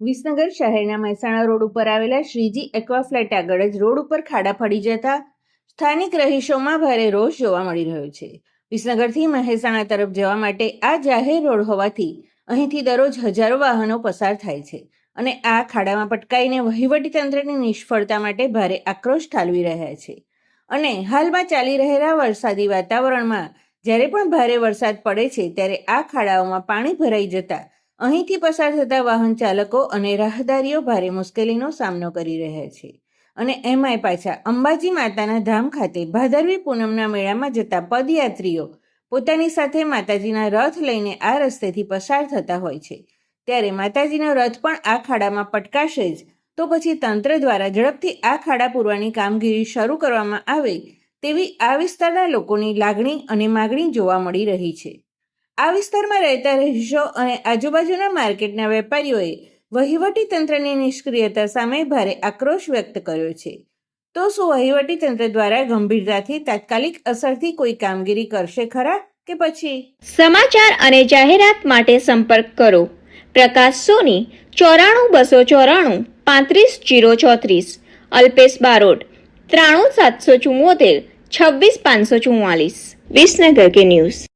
વિસનગર શહેરના મહેસાણા રોડ ઉપર આવેલા શ્રીજી એક્વા ફ્લેટ આગળ જ રોડ ઉપર ખાડા પડી જતા સ્થાનિક રહીશોમાં ભારે રોષ જોવા મળી રહ્યો છે. વિસનગરથી મહેસાણા તરફ જવા માટે આ જાહેર રોડ હોવાથી અહીંથી દરરોજ હજારો વાહનો પસાર થાય છે અને આ ખાડામાં પટકાઈને વહીવટીતંત્રની નિષ્ફળતા માટે ભારે આક્રોશ ઠાલવી રહ્યા છે. અને હાલમાં ચાલી રહેલા વરસાદી વાતાવરણમાં જ્યારે પણ ભારે વરસાદ પડે છે ત્યારે આ ખાડાઓમાં પાણી ભરાઈ જતા અહીંથી પસાર થતા વાહન ચાલકો અને રાહદારીઓ ભારે મુશ્કેલીનો સામનો કરી રહ્યા છે. અને એમાંય પાછા અંબાજી માતાના ધામ ખાતે ભાદરવી પૂનમના મેળામાં જતા પદયાત્રીઓ પોતાની સાથે માતાજીના રથ લઈને આ રસ્તેથી પસાર થતા હોય છે. ત્યારે માતાજીનો રથ પણ આ ખાડામાં પટકાશે જ. તો પછી તંત્ર દ્વારા ઝડપથી આ ખાડા પૂરવાની કામગીરી શરૂ કરવામાં આવે તેવી આ વિસ્તારના લોકોની લાગણી અને માગણી જોવા મળી રહી છે. આ વિસ્તારમાં રહેતા રહીશો અને આજુબાજુના માર્કેટના વેપારીઓએ વહીવટી તંત્રની નિષ્ક્રિયતા સામે ભારે આક્રોશ વ્યક્ત કર્યો છે. તો શું વહીવટી તંત્ર દ્વારા ગંભીરતાથી તાત્કાલિક અસરથી કોઈ કામગીરી કરશે ખરા કે પછી? સમાચાર અને જાહેરાત માટે સંપર્ક કરો. પ્રકાશ સોની, ચોરાણું બસો ચોરાણું, પાંત્રીસ જીરો ચોત્રીસ. અલ્પેશ બારોટ, ત્રાણું સાતસો ચુમ્મોતેર છવ્વીસ પાંચસો ચુમ્માલીસ વિસનગર કે ન્યૂઝ.